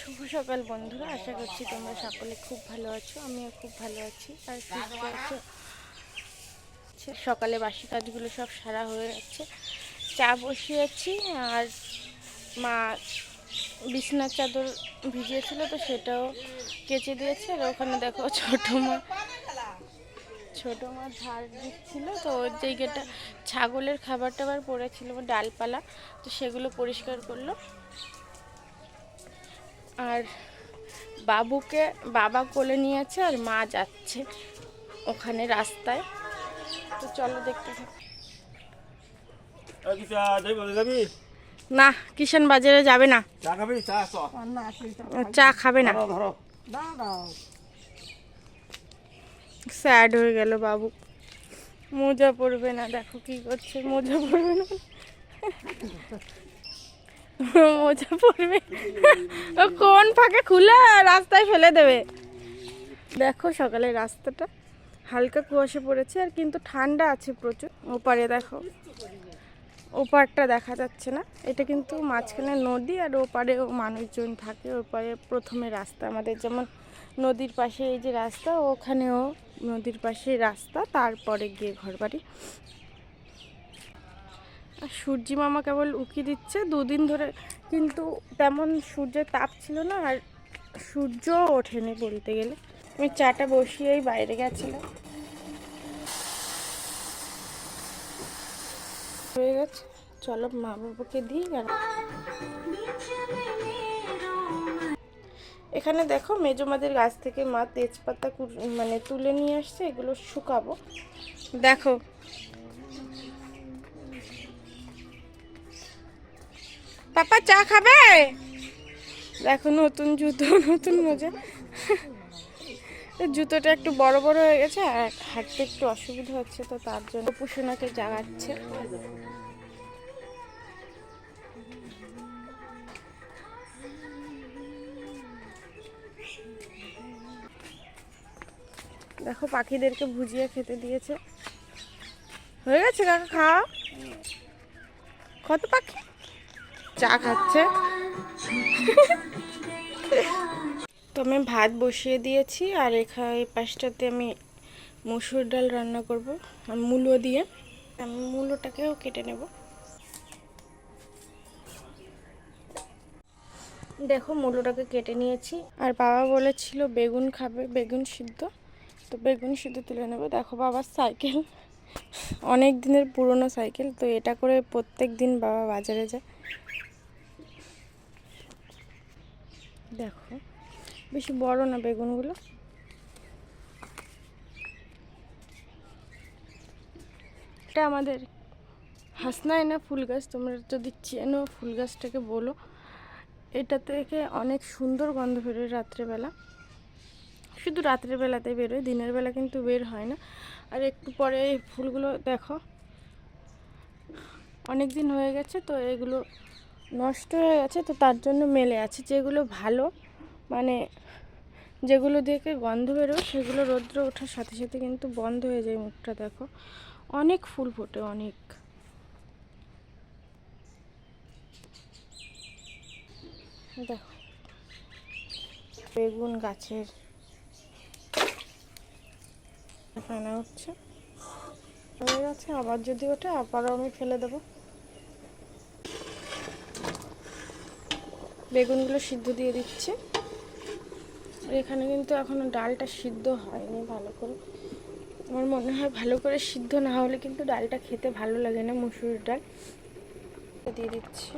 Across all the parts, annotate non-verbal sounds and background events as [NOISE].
শুভ সকাল বন্ধুরা, আশা করছি তোমরা সকলে খুব ভালো আছো, আমিও খুব ভালো আছি। আর সুস্থ আছো? সকালে বাসি কাজগুলো সব সারা হয়ে যাচ্ছে চা বসিয়েছি, আর মা বিছনার চাদর ভিজিয়েছিল তো সেটাও কেচে দিয়েছে। আর ওখানে দেখো ছোট মা ছোট মা ঝাড় দিচ্ছিল তো ওর জায়গাটা ছাগলের খাবার টাবার পড়েছিল, ডালপালা, তো সেগুলো পরিষ্কার করল। আর বাবুকে বাবা কোলে নিয়েছে আর মা যাচ্ছে ওখানে রাস্তায়। তো চলো দেখতে থাকো। না কিষান বাজারে যাবে না। চা খাবি? না। স্যাড হয়ে গেল বাবু। মোজা পরবে না দেখো কি করছে মোজা পড়বে না। [LAUGHS] মোজা পরবে ও কোন ফাঁকে খুলে রাস্তায় ফেলে দেবে? দেখো সকালে রাস্তাটা। হালকা কুয়াশা পড়েছে আর কিন্তু ঠান্ডা আছে প্রচুর। ওপারে দেখো, ওপারটা দেখা যাচ্ছে না। এটা কিন্তু মাঝখানে নদী আর ওপারেও মানুষজন থাকে। ওপারে প্রথমে রাস্তা আমাদের যেমন নদীর পাশে এই যে রাস্তা, ওখানেও নদীর পাশে রাস্তা, তারপরে গিয়ে ঘরবাড়ি। সূর্যি মামা কেবল উকি দিচ্ছে। দুদিন ধরে কিন্তু তেমন সূর্যের তাপ ছিল না আর সূর্য ওঠেনি বলতে গেলে। আমি চাটা বসিয়েই বাইরে গেছিলাম। হয়ে গেছে। চলো মা বাবাকে দিই আর এখানে দেখো মেজমাদের গাছ থেকে মা তেজপাতা মানে তুলে নিয়ে আসছে, এগুলো শুকাবো। দেখো পাপা চা খাবে? দেখো নতুন জুতো, নতুন মজা। জুতোটা একটু বড় বড় হয়ে গেছে, আর হাঁটতে একটু অসুবিধা হচ্ছে, তো তার জন্য পুষোনাকে জাগাচ্ছে। দেখো পাখিদেরকে ভুজিয়ে খেতে দিয়েছে। হয়ে গেছে, কাকা, খাওয়া? কত পাখি? চা খাচ্ছে। তো আমি ভাত বসিয়ে দিয়েছি, আর এখানে এই পাশটাতে আমি মসুর ডাল রান্না করব, আর মূলো দিয়ে। আমি মূলোটাকেও কেটে নেব। দেখো, মূলোটাকে কেটে নিয়েছি। আর বাবা বলেছিল বেগুন খাবে, বেগুন সিদ্ধ। তো বেগুন সিদ্ধ তুলে নেব। দেখো বাবার সাইকেল। অনেক দিনের পুরনো সাইকেল, তো এটা করে প্রত্যেক দিন বাবা বাজারে যায়। দেখো, বেশি বড় না বেগুনগুলো? এটা আমাদের হাসনায় না ফুল গাছ? তোমরা যদি চেনো ফুল গাছটাকে বলো। এটা থেকে অনেক সুন্দর গন্ধ বেরোয় রাত্রেবেলা। শুধু রাত্রের বেলাতে বেরোয়, দিনের বেলা কিন্তু বের হয় না। আর একটু পরে এই ফুলগুলো দেখো অনেক দিন হয়ে গেছে তো এগুলো নষ্ট হয়ে গেছে, তো তার জন্য মেলে আছে। যেগুলো ভালো মানে যেগুলো দেখে গন্ধ বেরোয়, সেগুলো রৌদ্র ওঠার সাথে সাথে কিন্তু বন্ধ হয়ে যায় মুখটা, দেখো। অনেক ফুল ফোটে, অনেক। দেখো। বেগুন গাছের ফেনা হচ্ছে। হয়ে গেছে, আবার যদি ওঠে, আবারও আমি ফেলে দেবো। বেগুনগুলো সিদ্ধ দিয়ে দিচ্ছি। এখানে কিন্তু এখনও ডালটা সিদ্ধ হয়নি ভালো করে। আমার মনে হয় ভালো করে সিদ্ধ না হলে কিন্তু ডালটা খেতে ভালো লাগে না, মুসুর ডাল। দিয়ে দিচ্ছি।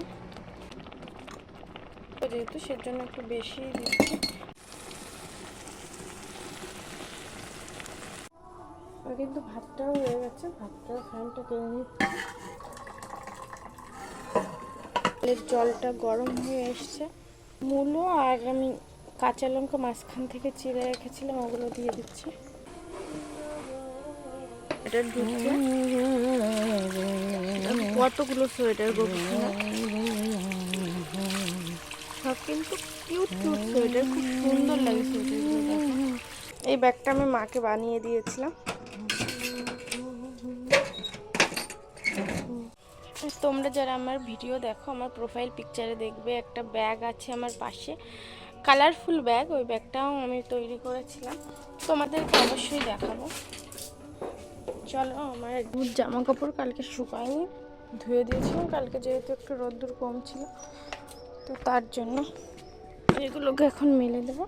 যেহেতু সেজন্য একটু বেশি দিচ্ছি। কিন্তু ভাতটাও হয়ে গেছে ভাতটাও ফ্যানটা টেনে নিচ্ছি। এর জলটা গরম হয়ে এসছে। মূলো আর আমি কাঁচা লঙ্কা মাঝখান থেকে চিড়ে রেখেছিলাম ওগুলো দিয়ে দিচ্ছি। এটা ঢুকছে। কতগুলো সোয়েটার সব কিন্তু কিউট কিউট সোয়েটার খুব সুন্দর লাগে সোয়েটারগুলো এই ব্যাগটা আমি মাকে বানিয়ে দিয়েছিলাম। তোমরা যারা আমার ভিডিও দেখো, আমার প্রোফাইল পিকচারে দেখবে, একটা ব্যাগ আছে আমার পাশে। কালারফুল ব্যাগ ওই ব্যাগটাও আমি তৈরি করেছিলাম। তোমাদেরকে অবশ্যই দেখাবো। চলো, আমার জামা কাপড় কালকে শুকায়নি। ধুয়ে দিয়েছিলাম কালকে যেহেতু একটু রোদ্দুর কম ছিল, তো তার জন্য এগুলোকে এখন মেলে দেবো।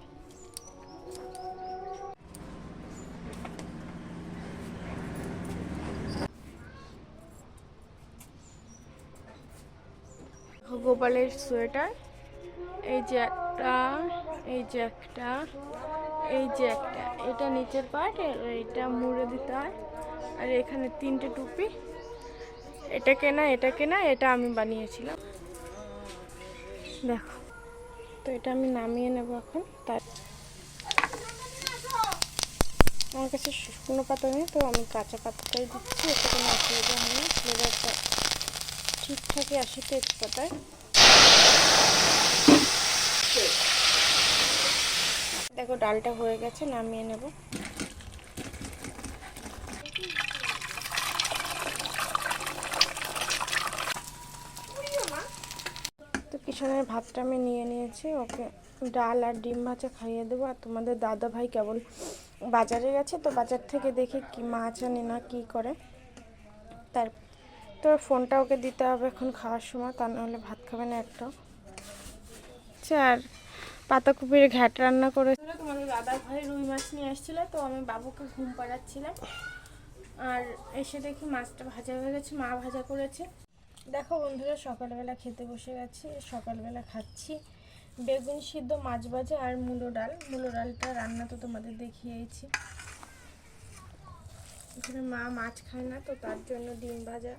গোপালের সোয়েটার। এই যে একটা, এই যে একটা, এই যে একটা। এটা নিচের পার্ট এটা মুড়ে দিতে হয়। আর এখানে তিনটে টুপি। এটা কেনা এটা কেনা, এটা আমি বানিয়েছিলাম। দেখো। তো এটা আমি নামিয়ে নেব এখন। তার আমার কাছে শুকনো পাতা নেই, তো আমি কাঁচা পাতাটাই দিচ্ছি। এতে কোনো অসুবিধা হয় না ফ্লেভারটা ঠিকঠাকই আসে তেজপাতায়। দেখো, ডালটা হয়ে গেছে, নামিয়ে নেব। তো ভাতটা আমি নিয়ে নিয়েছি, ওকে ডাল আর ডিম ভাজা খাইয়ে দেবো। আর তোমাদের দাদা ভাই কেবল বাজারে গেছে, তো বাজার থেকে দেখি কি মাছ আনে না কি করে। তার তো ফোনটা ওকে দিতে হবে এখন খাওয়ার সময়, তা নাহলে ভাত খাবে না একটাও আচ্ছা আর পাতাকপির ঘ্যাট রান্না করেছিল তোমাদের দাদা ভাই রুই মাছ নিয়ে এসেছিল তো আমি বাবুকে ঘুম পাড়াচ্ছিলাম। আর এসে দেখি মাছটা ভাজা হয়ে গেছে, মা ভাজা করেছে। দেখো বন্ধুরা, সকালবেলা খেতে বসে গেছি, সকালবেলা খাচ্ছি। বেগুন সিদ্ধ, মাছ ভাজা আর মুলো ডাল। মুলো ডালটা রান্না তো তোমাদের দেখিয়েছি। এখানে মা মাছ খায় না, তো তার জন্য ডিম ভাজা।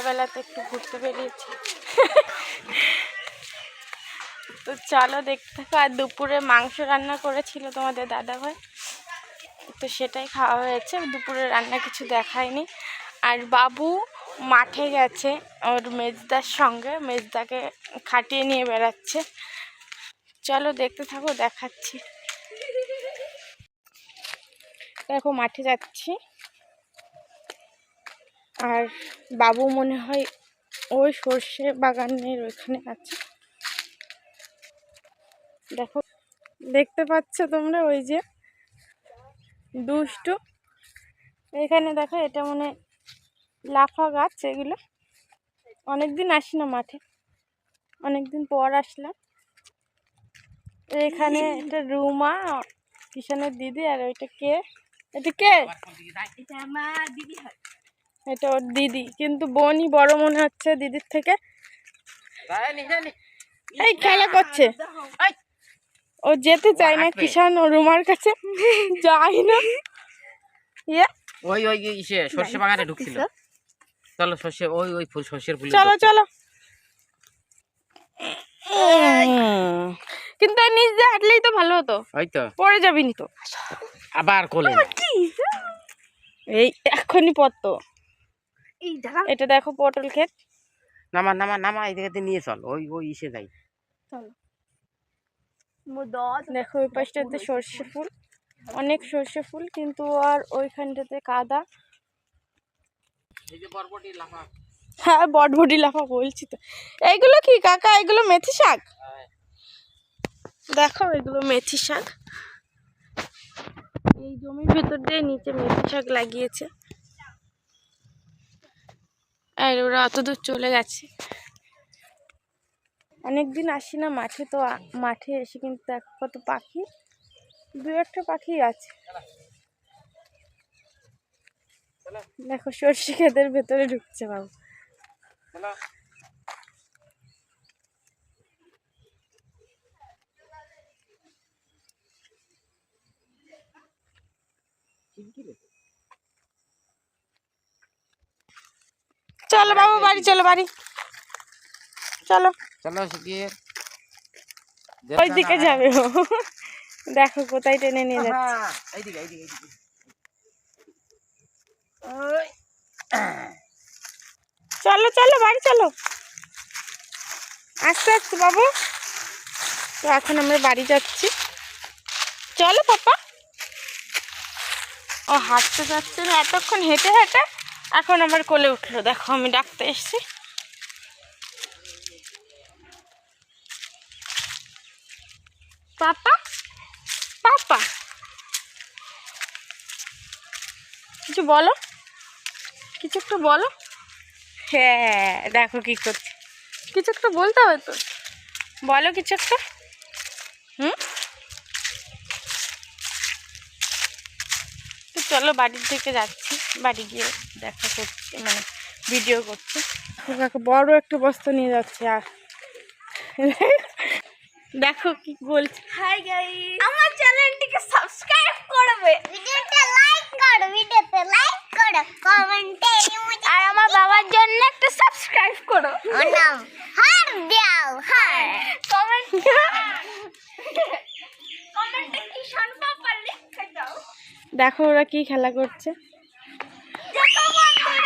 দেখো বিকালবেলাতে একটু ঘুরতে বেরিয়েছি। [LAUGHS] তো চলো দেখতে থাকো, আর দুপুরে মাংস রান্না করেছিল তোমাদের দাদা ভাই তো সেটাই খাওয়া হয়েছে, দুপুরে রান্না কিছু দেখায়নি। আর বাবু মাঠে গেছে, ওর মেজদার সঙ্গে, মেজদাকে খাটিয়ে নিয়ে বেড়াচ্ছে। চলো দেখতে থাকো, দেখাচ্ছি। দেখো, মাঠে যাচ্ছি। আর বাবু মনে হয় ওই সর্ষে বাগানের ওইখানে আছে। দেখো, দেখতে পাচ্ছ তোমরা ওই যে দুষ্টু? এখানে দেখো, এটা মনে লাফা গাছ এগুলো। অনেকদিন আসি না মাঠে। অনেকদিন পর আসলাম। এখানে এটা রুমা, কিষানের দিদি আর ওইটা কে? এটা কে? এটা আমার দিদি হয়। এটা ওর দিদি কিন্তু বোনই বড় মনে হচ্ছে দিদির থেকে। এই খেলা করছে। ও যেতে চায় না কিষান ও রুমার কাছে। [LAUGHS] যাই না। ইয়ে। ওই ওই ইসে সর্ষে বাগানে ঢুকছিল। চলো সর্ষে ওই ওই ফুল সর্ষের ফুল চলো চলো। কিন্তু নিচ দিয়ে হাঁটলেই তো ভালো হতো। ওই তো। পড়ে যাবি নি তো। আবার কোলে। এই এক্ষুনি পড়তো। এটা দেখো পটল ক্ষেত। নামা নামা নামা এই দিকে নিয়ে চল। ওই ওই ইসে যাই। চলো। দেখো ওই পাশটাতে সর্ষে ফুল। অনেক সর্ষে ফুল কিন্তু আর ওইখানটাতে কাদা। এই যে বরবটি লাফা হ্যাঁ বটবটি লাফা বলছি তো। এইগুলো কি কাকা? এগুলো মেথি শাক? দেখো এগুলো মেথি শাক। এই জমির ভেতর দিয়ে নিচে মেথি শাক লাগিয়েছে। আর ওরা অত দূর চলে গেছে। অনেকদিন আসি না মাঠে তো মাঠে এসে কিন্তু এক কত পাখি দু একটা পাখি আছে। দেখো সর্ষে ক্ষেতের ভেতরে ঢুকছে বাবু। চলো চলো বাবু বাড়ি চলো বাড়ি। চলো। চলো ওই দিকে যাবে ও। দেখো কোথায় টেনে নিয়ে যাচ্ছে। এইদিকে এইদিকে এইদিকে। চলো চলো বাড়ি চলো। আস্তে আস্তে বাবু। তো এখন আমরা বাড়ি যাচ্ছি। চলো পাপা। ও হাঁটতে যাচ্ছে না এতক্ষণ হেঁটে হেঁটে এখন আবার কোলে উঠল দেখো আমি ডাকতে এসেছি। পাপা? পাপা? কিছু বলো? কিছু একটু বলো? হ্যাঁ দেখো কি করছে। কিছু একটা বলতে হবে তো। বলো কিছু একটা। হুম? তো চলো বাড়ির দিকে যাচ্ছি। বাড়ি গিয়ে দেখা করছি মানে ভিডিও করছি। কাকু বড় একটা বস্তা নিয়ে যাচ্ছে আর। দেখো কি বলছে। হাই গাইস আমার চ্যানেলটিকে সাবস্ক্রাইব করবে। ভিডিওতে লাইক করো ভিডিওতে লাইক করো কমেন্টে আর আমার বাবার জন্য একটা সাবস্ক্রাইব করো। ওর নাম হার। দাও হার কমেন্ট কমেন্টে কি শুনবা পারলে দাও। দেখো ওরা কি খেলা করছে। দেখো বন্ধুরা ভিডিও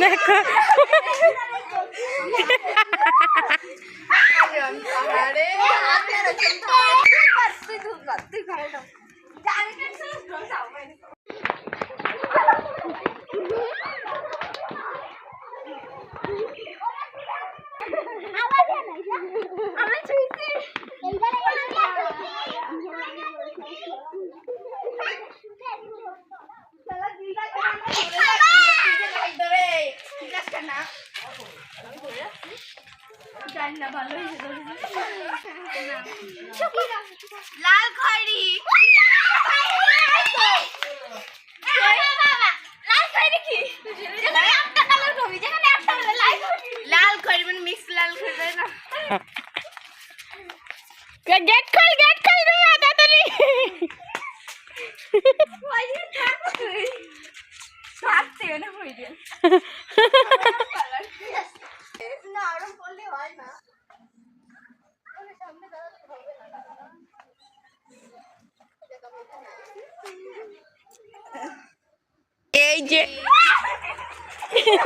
দেখো লাল খয়রি লাল খয়রি কি যেখানে একটা কালার কবি যেখানে একটা লাল লাল খড়ি মানে মিক্স লাল খড়ি না গেট খোল গেট খোল রে তাড়াতাড়ি থাকতে না হইবে না ওরকম করলে হয় না এই যে এই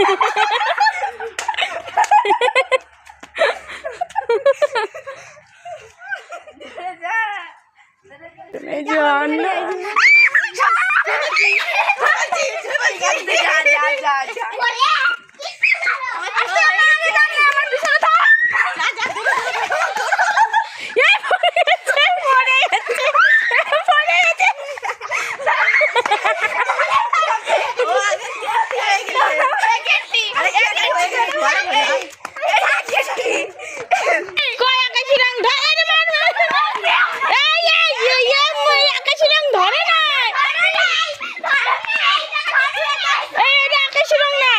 গেছে, পড়ে গেছে, পড়ে গেছে। কই আকাশি রং ধরে রে মানুষ এই এই এই এই মই আকাশি রং ধরে না এই এটা আকাশি রং না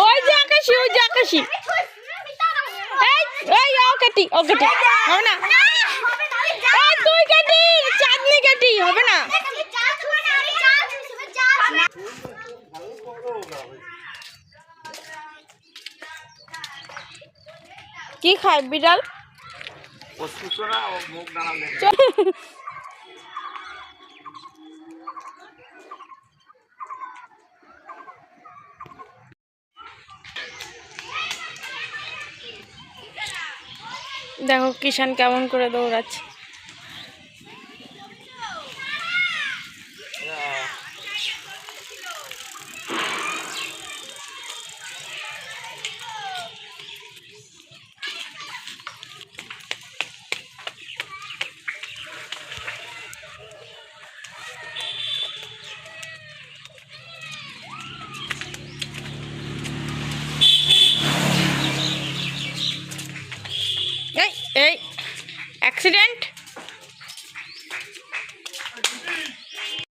ওই যে আকাশি ওই যে আকাশি এই এই ও কাটি ও কাটি হবে না এই তুই কাটি চাঁদনি কাটি হবে না কি খায় বিড়াল? দেখো কিষান কেমন করে দৌড়াচ্ছে।